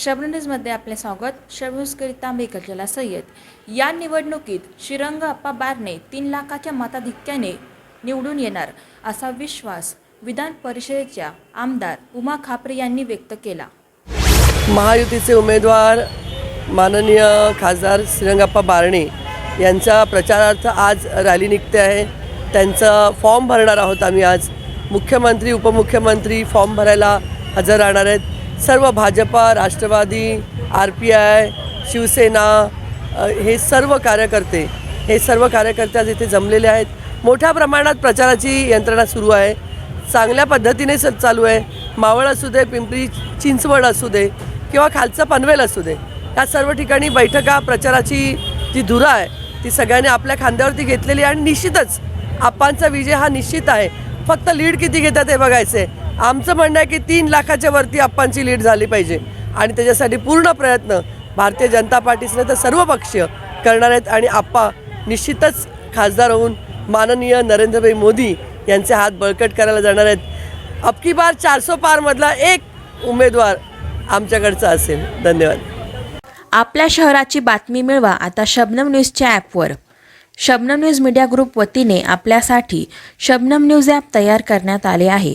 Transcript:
शबनन्यूजमध्ये आपले स्वागत. शबनूजकरिता तांबेकर कजला सय्यद. या निवडणुकीत श्रीरंग अप्पा बारणे तीन लाखाच्या मताधिक्याने निवडून येणार असा विश्वास विधान परिषदेच्या आमदार उमा खापरे यांनी व्यक्त केला. महायुतीचे उमेदवार माननीय खासदार श्रीरंगाप्पा बारणे यांचा प्रचारार्थ आज रॅली निघते आहे. त्यांचा फॉर्म भरणार आहोत आम्ही आज. मुख्यमंत्री उपमुख्यमंत्री फॉर्म भरायला हजर राहणार आहेत. सर्व Bhajpa Rashtrawadi R P I Shivsena हे सर्व कार्यकर्ते हे सर्व कार्यकर्ते आज इथे जमलेले आहेत. मोठ्या प्रमाणात प्रचाराची यंत्रणा सुरू आहे. चांगल्या पद्धतीने स चालू आहे. मावळ असू दे पिंपरी चिंचवड असू दे किंवा खालचं पनवेल असू दे या सर्व ठिकाणी बैठका प्रचाराची जी धुरा आहे ती सगळ्यांनी आपल्या खांद्यावरती घेतलेली आहे आणि निश्चितच आपांचा विजय हा निश्चित आहे. फक्त लीड किती घेतात हे बघायचं. आहे आमचं म्हणणं आहे की तीन लाखाच्या वरती आप्पांची लीड झाली पाहिजे. आणि त्याच्यासाठी पूर्ण प्रयत्न भारतीय जनता पार्टीसने तर सर्व पक्षीय करणार आहेत. आणि आप्पा निश्चितच खासदार होऊन माननीय नरेंद्रभाई मोदी यांचे हात बळकट करायला जाणार आहेत. अबकी बार चारसो पारमधला एक उमेदवार आमच्याकडचा असेल. धन्यवाद. आपल्या शहराची बातमी मिळवा आता शबनम न्यूजच्या ॲपवर. शबनम न्यूज मीडिया ग्रुप वतीने आपल्यासाठी शबनम न्यूज ॲप तयार करण्यात आले आहे.